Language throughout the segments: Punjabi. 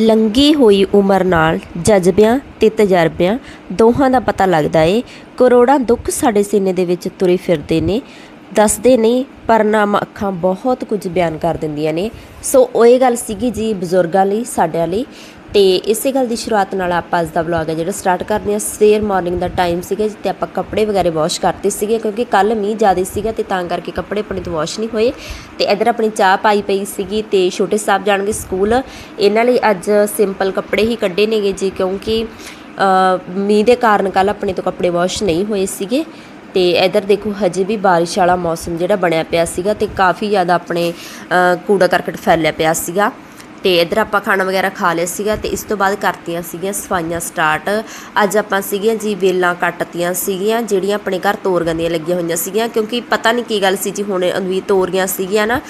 ਲੰਘੀ ਹੋਈ ਉਮਰ ਨਾਲ ਜਜ਼ਬਿਆਂ ਤੇ ਤਜਰਬਿਆਂ ਦੋਹਾਂ ਦਾ ਪਤਾ ਲੱਗਦਾ ਏ। ਕਰੋੜਾਂ ਦੁੱਖ ਸਾਡੇ ਸੀਨੇ ਦੇ ਵਿੱਚ ਤੁਰੇ ਫਿਰਦੇ ਨੇ। ਦੱਸਦੇ ਨਹੀਂ ਪਰ ਨਾਮ ਅੱਖਾਂ ਬਹੁਤ ਕੁਝ ਬਿਆਨ ਕਰ ਦਿੰਦੀਆਂ ਨੇ। ਸੋ ਉਹ ਇਹ ਗੱਲ ਸੀਗੀ ਜੀ ਬਜ਼ੁਰਗਾਂ ਲਈ, ਸਾਡਿਆਂ ਲਈ। ਤੇ ਇਸੇ ਗੱਲ ਦੀ ਸ਼ੁਰੂਆਤ ਨਾਲ ਆਪਾਂ ਅੱਜ ਦਾ ਵਲੌਗ ਹੈ ਜਿਹੜਾ ਸਟਾਰਟ ਕਰਦੇ ਹਾਂ। ਸਵੇਰ ਮਾਰਨਿੰਗ ਦਾ ਟਾਈਮ ਸੀਗਾ ਜਿੱਤੇ ਆਪਾਂ ਕੱਪੜੇ ਵਗੈਰੇ ਵਾਸ਼ ਕਰਤੇ ਸੀਗੇ ਕਿਉਂਕਿ ਕੱਲ ਮੀਂਹ ਜ਼ਿਆਦਾ ਸੀਗਾ ਤੇ ਤਾਂ ਕਰਕੇ ਕੱਪੜੇ ਆਪਣੇ ਤੋਂ ਵਾਸ਼ ਨਹੀਂ ਹੋਏ। ਤੇ ਇਧਰ ਆਪਣੀ ਚਾਹ ਪਾਈ ਪਈ ਸੀਗੀ ਤੇ ਛੋਟੇ ਸਾਹਿਬ ਜਾਣਗੇ ਸਕੂਲ। ਇਹਨਾਂ ਲਈ ਅੱਜ ਸਿੰਪਲ ਕੱਪੜੇ ਹੀ ਕੱਢੇ ਨੇਗੇ ਜੀ ਕਿਉਂਕਿ ਮੀਂਹ ਦੇ ਕਾਰਨ ਕੱਲ ਆਪਣੇ ਤੋਂ ਕੱਪੜੇ ਵਾਸ਼ ਨਹੀਂ ਹੋਏ ਸੀਗੇ। ਤੇ ਇਧਰ ਦੇਖੋ ਹਜੇ ਵੀ ਬਾਰਿਸ਼ ਵਾਲਾ ਮੌਸਮ ਜਿਹੜਾ ਬਣਿਆ ਪਿਆ ਸੀਗਾ ਤੇ ਕਾਫੀ ਜ਼ਿਆਦਾ ਆਪਣੇ ਕੂੜਾ ਕਰਕਟ ਫੈਲਿਆ ਪਿਆ ਸੀਗਾ। ਤੇ ਇਧਰ ਆਪਾਂ ਖਾਣਾ ਵਗੈਰਾ ਖਾ ਲਿਆ ਸੀਗਾ ਤੇ ਇਸ ਤੋਂ ਬਾਅਦ ਕਰਤੀਆਂ ਸੀਗੀਆਂ ਸਫਾਈਆਂ ਸਟਾਰਟ। ਅੱਜ ਆਪਾਂ ਸੀਗੀਆਂ ਜੀ ਵੇਲਾਂ ਕੱਟਤੀਆਂ ਸੀਗੀਆਂ, ਜਿਹੜੀਆਂ ਆਪਣੇ ਘਰ ਤੋਰੀਆਂ ਦੀਆਂ ਲੱਗੀਆਂ ਹੋਈਆਂ ਸੀਗੀਆਂ, ਕਿਉਂਕਿ ਪਤਾ ਨਹੀਂ ਕੀ ਗੱਲ ਸੀ ਜੀ, ਹੁਣ ਵੀ ਤੋਰੀਆਂ ਸੀਗੀਆਂ ਨਾ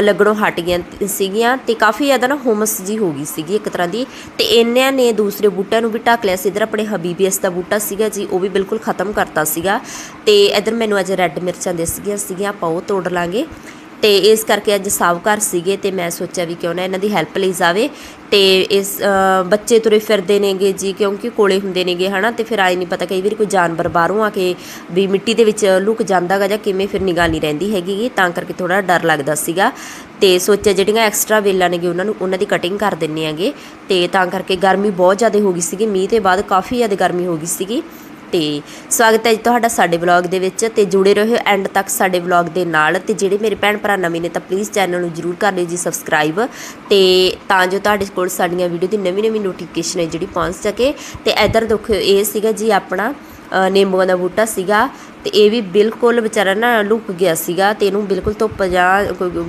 ਲੱਗਣੋਂ ਹਟ ਗਈਆਂ ਸੀਗੀਆਂ ਤੇ ਕਾਫੀ ਜ਼ਿਆਦਾ ਨਾ ਹੋਮਸ ਜੀ ਹੋ ਗਈ ਸੀਗੀ ਇੱਕ ਤਰ੍ਹਾਂ ਦੀ। ਤੇ ਇਹਨਾਂ ਨੇ ਦੂਸਰੇ ਬੂਟਿਆਂ ਨੂੰ ਵੀ ਢੱਕ ਲਿਆ ਸੀ, ਇਧਰ ਆਪਣੇ ਹਬੀਬੀਐਸ ਦਾ ਬੂਟਾ ਸੀਗਾ ਜੀ, ਉਹ ਵੀ ਬਿਲਕੁਲ ਖਤਮ ਕਰਤਾ ਸੀਗਾ। ਤੇ ਇਧਰ ਮੈਨੂੰ ਅੱਜ ਰੈੱਡ ਮਿਰਚਾਂ ਦੇ ਸੀਗੀਆਂ ਸੀਗੀਆਂ ਆਪਾਂ ਉਹ ਤੋੜ ਲਾਂਗੇ। ਤੇ ਇਸ ਕਰਕੇ ਅੱਜ ਸਭ ਘਰ ਸੀਗੇ ਤੇ ਮੈਂ ਸੋਚਿਆ ਵੀ ਕਿਉਂ ਨਾ ਇਹਨਾਂ ਦੀ ਹੈਲਪ ਲਈ ਜਾਵੇ ਤੇ ਇਸ ਬੱਚੇ ਤੁਰੇ ਫਿਰਦੇ ਨੇਗੇ ਜੀ ਕਿਉਂਕਿ ਕੋਲੇ ਹੁੰਦੇ ਨੇਗੇ, ਹਨਾ? ਤੇ ਫਿਰ ਆਏ ਨਹੀਂ ਪਤਾ ਕਈ ਵਾਰੀ ਕੋਈ ਜਾਨਵਰ ਬਾਹਰੋਂ ਆ ਕੇ ਵੀ ਮਿੱਟੀ ਦੇ ਵਿੱਚ ਲੁਕ ਜਾਂਦਾਗਾ ਜਾਂ ਕਿਵੇਂ ਫਿਰ ਨਿਗਾਹ ਨਹੀਂ ਰਹਿੰਦੀ ਹੈਗੀ ਤਾਂ ਕਰਕੇ ਥੋੜਾ ਡਰ ਲੱਗਦਾ ਸੀਗਾ। ਤੇ ਸੋਚਿਆ ਜਿਹੜੀਆਂ ਐਕਸਟਰਾ ਵੇਲਾਂ ਨੇਗੇ ਉਹਨਾਂ ਨੂੰ, ਉਹਨਾਂ ਦੀ ਕਟਿੰਗ ਕਰ ਦਿੰਨੇ ਆਗੇ ਤੇ ਤਾਂ ਕਰਕੇ ਗਰਮੀ ਬਹੁਤ ਜ਼ਿਆਦਾ ਹੋ ਗਈ ਸੀਗੀ, ਮੀਂਹ ਤੇ ਬਾਅਦ ਕਾਫੀ ਜ਼ਿਆਦਾ ਗਰਮੀ ਹੋ ਗਈ ਸੀਗੀ। ਤੇ ਸਵਾਗਤ ਹੈ ਜੀ ਤੁਹਾਡਾ ਸਾਡੇ ਵਲੌਗ ਦੇ ਵਿੱਚ ਤੇ ਜੁੜੇ ਰਹੋ ਐਂਡ ਤੱਕ ਸਾਡੇ ਵਲੌਗ ਦੇ ਨਾਲ ਤੇ ਜਿਹੜੇ ਮੇਰੇ ਭੈਣ ਭਰਾ ਨਵੇਂ ਨੇ ਤਾਂ ਪਲੀਜ਼ ਚੈਨਲ ਨੂੰ ਜਰੂਰ ਕਰ ਲਿਓ ਜੀ ਸਬਸਕ੍ਰਾਈਬ ਤੇ ਤਾਂ ਜੋ ਤੁਹਾਡੇ ਕੋਲ ਸਾਡੀਆਂ ਵੀਡੀਓ ਦੀ ਨਵੀਂ ਨਵੀਂ ਨੋਟੀਫਿਕੇਸ਼ਨ ਹੈ ਜਿਹੜੀ ਪਹੁੰਚ ਸਕੇ ਤੇ ਇਧਰ ਦੇਖੋ ਇਹ ਸੀਗਾ ਜੀ ਆਪਣਾ ਨਿੰਬੂਆਂ ਦਾ ਬੂਟਾ ਸੀਗਾ ਤੇ ਇਹ ਵੀ ਬਿਲਕੁਲ ਵਿਚਾਰਾ ਨਾ ਲੁਕ ਗਿਆ ਸੀਗਾ ਤੇ ਇਹਨੂੰ ਬਿਲਕੁਲ ਧੁੱਪ ਜਾਂ ਕੋਈ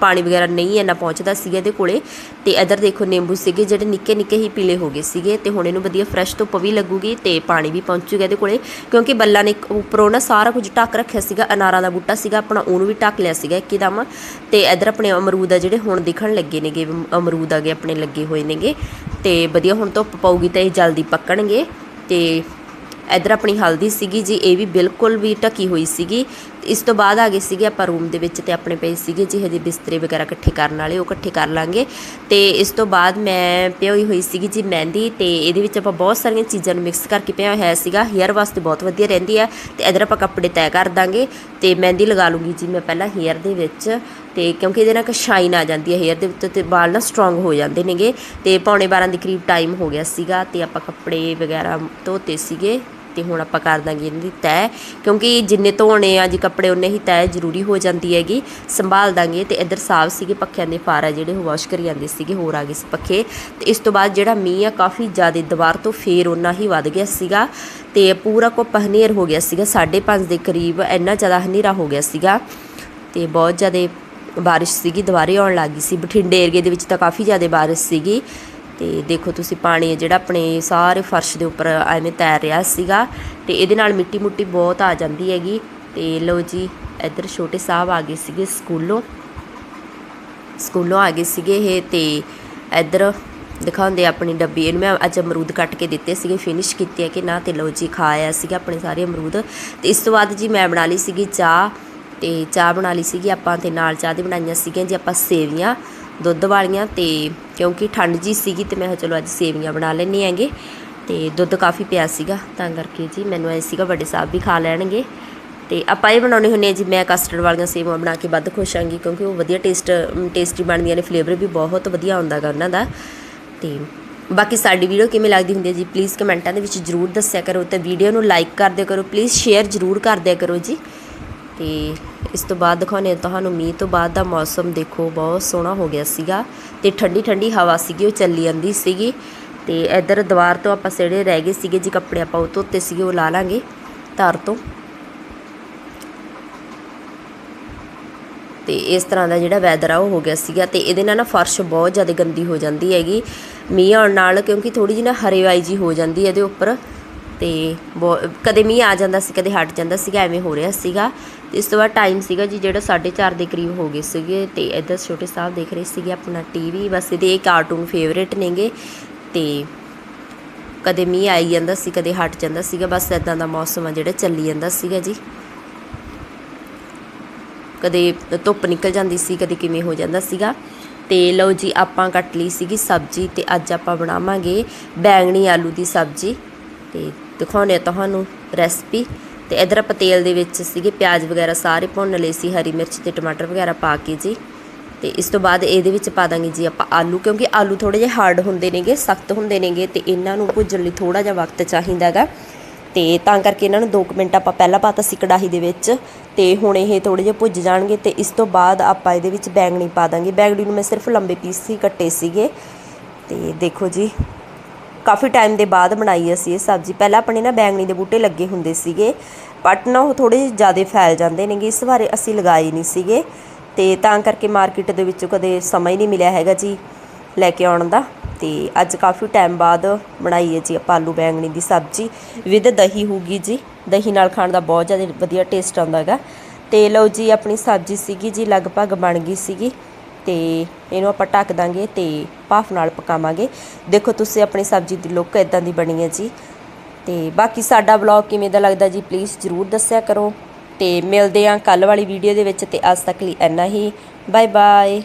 ਪਾਣੀ ਵਗੈਰਾ ਨਹੀਂ ਇੰਨਾ ਪਹੁੰਚਦਾ ਸੀਗਾ ਇਹਦੇ ਕੋਲੇ। ਤੇ ਇਧਰ ਦੇਖੋ ਨਿੰਬੂ ਸੀਗੇ ਜਿਹੜੇ ਨਿੱਕੇ ਨਿੱਕੇ ਹੀ ਪੀਲੇ ਹੋ ਗਏ ਸੀਗੇ ਤੇ ਹੁਣ ਇਹਨੂੰ ਵਧੀਆ ਫਰੈਸ਼ ਧੁੱਪ ਵੀ ਲੱਗੂਗੀ ਤੇ ਪਾਣੀ ਵੀ ਪਹੁੰਚੂਗਾ ਇਹਦੇ ਕੋਲੇ, ਕਿਉਂਕਿ ਬੱਲਾ ਨੇ ਉੱਪਰੋਂ ਨਾ ਸਾਰਾ ਕੁਝ ਢੱਕ ਰੱਖਿਆ ਸੀਗਾ, ਅਨਾਰਾਂ ਦਾ ਬੂਟਾ ਸੀਗਾ, ਆਪਣਾ ਉਹਨੂੰ ਵੀ ਢੱਕ ਲਿਆ ਸੀਗਾ ਇੱਕਦਮ। ਤੇ ਇਧਰ ਆਪਣੇ ਅਮਰੂਦ ਆ ਜਿਹੜੇ ਹੁਣ ਦਿਖਣ ਲੱਗੇ ਨੇਗੇ ਵੀ ਅਮਰੂਦ ਆਗੇ ਆਪਣੇ ਲੱਗੇ ਹੋਏ ਨੇਗੇ। ਤੇ ਵਧੀਆ ਹੁਣ ਧੁੱਪ ਪਊਗੀ ਤਾਂ ਇਹ ਜਲਦੀ ਪੱਕਣਗੇ ਤੇ ਇਧਰ ਆਪਣੀ ਹਲਦੀ ਸੀਗੀ ਜੀ, ਇਹ ਵੀ ਬਿਲਕੁਲ ਵੀ ਢਕੀ ਹੋਈ ਸੀਗੀ। ਤੇ ਇਸ ਤੋਂ ਬਾਅਦ ਆ ਗਏ ਸੀਗੇ ਆਪਾਂ ਰੂਮ ਦੇ ਵਿੱਚ ਤੇ ਆਪਣੇ ਪਏ ਸੀਗੇ ਜੀ, ਹਜੇ ਬਿਸਤਰੇ ਵਗੈਰਾ ਇਕੱਠੇ ਕਰਨ ਵਾਲੇ, ਉਹ ਇਕੱਠੇ ਕਰ ਲਾਂਗੇ। ਤੇ ਇਸ ਤੋਂ ਬਾਅਦ ਮੈਂ ਪਿਓਈ ਹੋਈ ਸੀਗੀ ਜੀ ਮਹਿੰਦੀ ਤੇ ਇਹਦੇ ਵਿੱਚ ਆਪਾਂ ਬਹੁਤ ਸਾਰੀਆਂ ਚੀਜ਼ਾਂ ਨੂੰ ਮਿਕਸ ਕਰਕੇ ਪਿਆ ਹੋਇਆ ਸੀਗਾ। ਹੇਅਰ ਵਾਸਤੇ ਬਹੁਤ ਵਧੀਆ ਰਹਿੰਦੀ ਹੈ ਤੇ ਇਧਰ ਆਪਾਂ ਕੱਪੜੇ ਤੈਅ ਕਰ ਦਾਂਗੇ ਤੇ ਮਹਿੰਦੀ ਲਗਾ ਲੂੰਗੀ ਜੀ ਮੈਂ ਪਹਿਲਾਂ ਹੇਅਰ ਦੇ ਵਿੱਚ ਤੇ ਕਿਉਂਕਿ ਇਹਦੇ ਨਾਲ ਇੱਕ ਸ਼ਾਈਨ ਆ ਜਾਂਦੀ ਹੈ ਹੇਅਰ ਦੇ ਉੱਤੇ ਤੇ ਵਾਲ ਨਾ ਸਟਰੋਂਗ ਹੋ ਜਾਂਦੇ ਨੇਗੇ ਤੇ ਪੌਣੇ 12 ਦੇ ਕਰੀਬ ਟਾਈਮ ਹੋ ਗਿਆ ਸੀਗਾ ਤੇ ਆਪਾਂ ਕੱਪੜੇ ਵਗੈਰਾ ਧੋਤੇ ਸੀਗੇ। ਤੇ ਹੁਣ ਆਪਾਂ ਕਰ ਦਾਂਗੇ ਇਹਨਾਂ ਦੀ ਤੈਅ ਕਿਉਂਕਿ ਜਿੰਨੇ ਧੋਣੇ ਆ ਜੀ ਕੱਪੜੇ ਉਨੇ ਹੀ ਤੈਅ ਜ਼ਰੂਰੀ ਹੋ ਜਾਂਦੀ ਹੈਗੀ। ਸੰਭਾਲ ਦਾਂਗੇ ਤੇ ਇੱਧਰ ਸਾਫ਼ ਸੀਗੇ ਪੱਖਿਆਂ ਦੇ ਫਾਰ ਆ ਜਿਹੜੇ, ਉਹ ਵਾਸ਼ ਕਰੀ ਜਾਂਦੇ ਸੀਗੇ, ਹੋਰ ਆ ਗਏ ਸੀ ਪੱਖੇ। ਤੇ ਇਸ ਤੋਂ ਬਾਅਦ ਜਿਹੜਾ ਮੀਂਹ ਆ, ਕਾਫੀ ਜ਼ਿਆਦਾ ਦੀਵਾਰ ਤੋਂ ਫੇਰ ਉਹਨਾਂ ਹੀ ਵੱਧ ਗਿਆ ਸੀਗਾ। ਤੇ ਪੂਰਾ ਕੋ ਹਨੇਰ ਹੋ ਗਿਆ ਸੀਗਾ 5:30 ਦੇ ਕਰੀਬ ਇੰਨਾ ਜ਼ਿਆਦਾ ਹਨੇਰਾ ਹੋ ਗਿਆ ਸੀਗਾ। ਤੇ ਬਹੁਤ ਜ਼ਿਆਦਾ ਬਾਰਿਸ਼ ਸੀਗੀ, ਦੁਬਾਰੇ ਆਉਣ ਲੱਗੀ ਸੀ। ਬਠਿੰਡੇ ਏਰੀਏ ਦੇ ਵਿੱਚ ਤਾਂ ਕਾਫੀ ਜ਼ਿਆਦਾ ਬਾਰਿਸ਼ ਸੀਗੀ। ਤੇ ਦੇਖੋ ਤੁਸੀਂ ਪਾਣੀ ਜਿਹੜਾ ਆਪਣੇ ਸਾਰੇ ਫਰਸ਼ ਦੇ ਉੱਪਰ ਐਵੇਂ ਤੈਰ ਰਿਹਾ ਸੀਗਾ ਤੇ ਇਹਦੇ ਨਾਲ ਮਿੱਟੀ ਮੁੱਟੀ ਬਹੁਤ ਆ ਜਾਂਦੀ ਹੈਗੀ ਤੇ ਲਓ ਜੀ, ਇੱਧਰ ਛੋਟੇ ਸਾਹਿਬ ਆ ਗਏ ਸੀਗੇ ਸਕੂਲੋਂ। ਸਕੂਲੋਂ ਆ ਗਏ ਸੀਗੇ ਇਹ ਤੇ ਇੱਧਰ ਦਿਖਾਉਂਦੇ ਆਪਣੀ ਡੱਬੀ, ਇਹਨੂੰ ਮੈਂ ਅੱਜ ਅਮਰੂਦ ਕੱਟ ਕੇ ਦਿੱਤੇ ਸੀਗੇ ਫਿਨਿਸ਼ ਕੀਤੀ ਹੈ ਕਿ ਨਾ ਤੇ ਲਓ ਜੀ, ਖਾ ਆਇਆ ਸੀਗਾ ਆਪਣੇ ਸਾਰੇ ਅਮਰੂਦ। ਤੇ ਇਸ ਤੋਂ ਬਾਅਦ ਜੀ ਮੈਂ ਬਣਾ ਲਈ ਸੀਗੀ ਚਾਹ ਤੇ ਚਾਹ ਬਣਾ ਲਈ ਸੀਗੀ ਆਪਾਂ ਤੇ ਨਾਲ ਚਾਹ ਦੇ ਬਣਾਈਆਂ ਸੀਗੀਆਂ ਜੀ, ਆਪਾਂ ਸੇਵੀਆਂ। ਦੁੱਧ ਵਾਲੀਆਂ ਤੇ ਕਿਉਂਕਿ ਠੰਡ ਜੀ ਸੀਗੀ ਤੇ ਮੈਂ ਚਲੋ ਅੱਜ ਸੇਵੀਆਂ ਬਣਾ ਲੈਣੇ ਹੈਗੇ। ਤੇ ਦੁੱਧ ਕਾਫੀ ਪਿਆ ਸੀਗਾ, ਤਾਂ ਕਰਕੇ ਜੀ ਮੈਨੂੰ ਐ ਸੀਗਾ ਵੱਡੇ ਸਾਹਿਬ ਵੀ ਖਾ ਲੈਣਗੇ। ਤੇ ਆਪਾਂ ਇਹ ਬਣਾਉਣੇ ਹੁੰਨੇ ਆ ਜੀ, ਮੈਂ ਕਸਟਰਡ ਵਾਲੀਆਂ ਸੇਵਾਂ ਬਣਾ ਕੇ ਵੱਧ ਖੁਸ਼ ਆਂਗੀ ਕਿਉਂਕਿ ਉਹ ਵਧੀਆ ਟੇਸਟ ਟੇਸਟੀ ਬਣਦੀਆਂ ਨੇ ਫਲੇਵਰ ਵੀ ਬਹੁਤ ਵਧੀਆ ਆਉਂਦਾ ਗਾ ਉਹਨਾਂ ਦਾ। ਤੇ ਬਾਕੀ ਸਾਡੀ ਵੀਡੀਓ ਕਿਵੇਂ ਲੱਗਦੀ ਹੁੰਦੀ ਹੈ ਜੀ ਪਲੀਜ਼ ਕਮੈਂਟਾਂ ਦੇ ਵਿੱਚ ਜਰੂਰ ਦੱਸਿਆ ਕਰੋ ਤੇ ਵੀਡੀਓ ਨੂੰ ਲਾਈਕ ਕਰ ਦਿਆ ਕਰੋ ਪਲੀਜ਼ ਸ਼ੇਅਰ ਜਰੂਰ ਕਰ ਦਿਆ ਕਰੋ ਜੀ। ਤੇ ਇਸ ਤੋਂ ਬਾਅਦ ਦਿਖਾਉਂਦੇ ਹਾਂ ਤੁਹਾਨੂੰ ਮੀਂਹ ਤੋਂ ਬਾਅਦ ਦਾ ਮੌਸਮ। ਦੇਖੋ, ਬਹੁਤ ਸੋਹਣਾ ਹੋ ਗਿਆ ਸੀਗਾ ਤੇ ਠੰਡੀ ਠੰਡੀ ਹਵਾ ਸੀਗੀ, ਉਹ ਚੱਲੀ ਜਾਂਦੀ ਸੀਗੀ ਤੇ ਇੱਧਰ ਦੀਵਾਰ ਤੋਂ ਆਪਾਂ ਸਿਹੜੇ ਰਹਿ ਗਏ ਸੀਗੇ, ਜੀ ਕੱਪੜੇ ਆਪਾਂ ਉਹ ਧੋਤੇ ਸੀਗੇ, ਉਹ ਲਾ ਲਾਂਗੇ ਧਾਰ ਤੋਂ। ਤੇ ਇਸ ਤਰ੍ਹਾਂ ਦਾ ਜਿਹੜਾ ਵੈਦਰ ਆ, ਉਹ ਹੋ ਗਿਆ ਸੀਗਾ ਤੇ ਇਹਦੇ ਨਾਲ ਨਾ ਫਰਸ਼ ਬਹੁਤ ਜ਼ਿਆਦਾ ਗੰਦੀ ਹੋ ਜਾਂਦੀ ਹੈਗੀ। ਮੀਂਹ ਆਉਣ ਨਾਲ ਕਿਉਂਕਿ ਥੋੜੀ ਜਿਹੀ ਨਾ ਹਰੇਵਾਈ ਜੀ ਹੋ ਜਾਂਦੀ ਹੈ ਇਹਦੇ ਉੱਪਰ ਤੇ ਬਹੁ- ਕਦੇ ਮੀਂਹ ਆ ਜਾਂਦਾ ਸੀ, ਕਦੇ ਹਟ ਜਾਂਦਾ ਸੀਗਾ, ਐਵੇਂ ਹੋ ਰਿਹਾ ਸੀਗਾ। ਇਸ ਤੋਂ ਬਾਅਦ ਟਾਈਮ ਸੀਗਾ ਜੀ ਜਿਹੜਾ 4:30 ਦੇ ਕਰੀਬ ਹੋ ਗਏ ਸੀਗੇ ਤੇ ਇੱਧਰ ਛੋਟੇ ਸਾਹਿਬ ਦੇਖ ਰਹੇ ਸੀਗੇ ਆਪਣਾ ਟੀਵੀ ਬਸ ਇਹਦੇ ਇਹ ਕਾਰਟੂਨ ਫੇਵਰੇਟ ਨੇਗੇ ਤੇ ਕਦੇ ਮੀਂਹ ਆਈ ਜਾਂਦਾ ਸੀ, ਕਦੇ ਹਟ ਜਾਂਦਾ ਸੀਗਾ, ਬਸ ਇਦਾਂ ਦਾ ਮੌਸਮ ਆ ਜਿਹੜਾ ਚੱਲੀ ਜਾਂਦਾ ਸੀਗਾ ਜੀ। ਕਦੇ ਧੁੱਪ ਨਿਕਲ ਜਾਂਦੀ ਸੀ, ਕਦੇ ਕਿਵੇਂ ਹੋ ਜਾਂਦਾ ਸੀਗਾ। ਤੇ ਲਓ ਜੀ, ਆਪਾਂ ਕੱਟ ਲਈ ਸੀਗੀ ਸਬਜ਼ੀ ਤੇ ਅੱਜ ਆਪਾਂ ਬਣਾਵਾਂਗੇ ਬੈਂਗਣੀ ਆਲੂ ਦੀ ਸਬਜ਼ੀ ਤੇ ਦਿਖਾਉਂਦੇ ਹਾਂ ਤੁਹਾਨੂੰ ਰੈਸਪੀ ਤੇ ਇਧਰ ਆਪਾਂ ਤੇਲ ਦੇ ਵਿੱਚ ਸੀਗੇ ਪਿਆਜ਼ ਵਗੈਰਾ ਸਾਰੇ ਭੁੰਨ ਲਏ ਸੀ, ਹਰੀ ਮਿਰਚ ਤੇ ਟਮਾਟਰ ਵਗੈਰਾ ਪਾ ਕੇ ਜੀ। ਤੇ ਇਸ ਤੋਂ ਬਾਅਦ ਇਹਦੇ ਵਿੱਚ ਪਾ ਦਾਂਗੇ ਜੀ ਆਪਾਂ ਆਲੂ, ਕਿਉਂਕਿ ਆਲੂ ਥੋੜੇ ਜਿਹੇ ਹਾਰਡ ਹੁੰਦੇ ਨੇਗੇ, ਸਖਤ ਹੁੰਦੇ ਨੇਗੇ ਤੇ ਇਹਨਾਂ ਨੂੰ ਭੁੱਜਣ ਲਈ ਥੋੜਾ ਜਿਹਾ ਵਕਤ ਚਾਹੀਦਾਗਾ ਤੇ ਤਾਂ ਕਰਕੇ ਇਹਨਾਂ ਨੂੰ 2 ਮਿੰਟ ਆਪਾਂ ਪਹਿਲਾਂ ਪਾਤਾ ਸੀ ਕੜਾਹੀ ਦੇ ਵਿੱਚ ਤੇ ਹੁਣ ਇਹ ਥੋੜੇ ਜਿਹੇ ਭੁੱਜ ਜਾਣਗੇ ਤੇ ਇਸ ਤੋਂ ਬਾਅਦ ਆਪਾਂ ਇਹਦੇ ਵਿੱਚ ਬੈਂਗਣੀ ਪਾ ਦਾਂਗੇ। ਬੈਂਗਣੀ ਨੂੰ ਮੈਂ ਸਿਰਫ ਲੰਬੇ ਪੀਸ ਹੀ ਕੱਟੇ ਸੀਗੇ। ਤੇ ਦੇਖੋ ਜੀ ਕਾਫੀ ਟਾਈਮ ਦੇ ਬਾਅਦ ਬਣਾਈ ਅਸੀਂ ਇਹ ਸਬਜ਼ੀ। ਪਹਿਲਾਂ ਆਪਣੇ ਨਾ ਬੈਂਗਣੀ ਦੇ ਬੂਟੇ ਲੱਗੇ ਹੁੰਦੇ ਸੀਗੇ ਬਟ ਨਾ ਉਹ ਥੋੜੇ ਜ਼ਿਆਦਾ ਫੈਲ ਜਾਂਦੇ ਨੇਗੇ, ਇਸ ਵਾਰੇ ਅਸੀਂ ਲਗਾਏ ਨਹੀਂ ਸੀਗੇ। ਤੇ ਤਾਂ ਕਰਕੇ ਮਾਰਕੀਟ ਦੇ ਵਿੱਚੋਂ ਕਦੇ ਸਮਾਂ ਹੀ ਨਹੀਂ ਮਿਲਿਆ ਹੈਗਾ ਜੀ ਲੈ ਕੇ ਆਉਣ ਦਾ। ਤੇ ਅੱਜ ਕਾਫੀ ਟਾਈਮ ਬਾਅਦ ਬਣਾਈ ਹੈ ਜੀ ਆਪਾਂ ਆਲੂ ਬੈਂਗਣੀ ਦੀ ਸਬਜ਼ੀ। ਵਿਦ ਦਹੀਂ ਹੋਊਗੀ ਜੀ। ਦਹੀਂ ਨਾਲ ਖਾਣ ਦਾ ਬਹੁਤ ਜ਼ਿਆਦਾ ਵਧੀਆ ਟੇਸਟ ਆਉਂਦਾ ਹੈਗਾ। ਤੇ ਲਓ ਜੀ, ਆਪਣੀ ਸਬਜ਼ੀ ਸੀਗੀ ਜੀ, ਲਗਭਗ ਬਣ ਗਈ ਸੀਗੀ। ਤੇ ਇਹਨੂੰ ਆਪਾਂ ਢੱਕ ਦਾਂਗੇ ਤੇ ਭਾਫ ਨਾਲ ਪਕਾਵਾਂਗੇ। ਦੇਖੋ ਤੁਸੀਂ ਆਪਣੀ ਸਬਜ਼ੀ ਦੀ ਲੁੱਕ ਇਦਾਂ ਦੀ ਬਣੀ ਹੈ ਜੀ। ਤੇ ਬਾਕੀ ਸਾਡਾ ਵਲੌਗ ਕਿਵੇਂ ਦਾ ਲੱਗਦਾ ਜੀ ਪਲੀਜ਼ ਜਰੂਰ ਦੱਸਿਆ ਕਰੋ। ਤੇ ਮਿਲਦੇ ਆਂ ਕੱਲ ਵਾਲੀ ਵੀਡੀਓ ਦੇ ਵਿੱਚ ਤੇ ਅੱਜ ਤੱਕ ਲਈ ਇੰਨਾ ਹੀ। Bye bye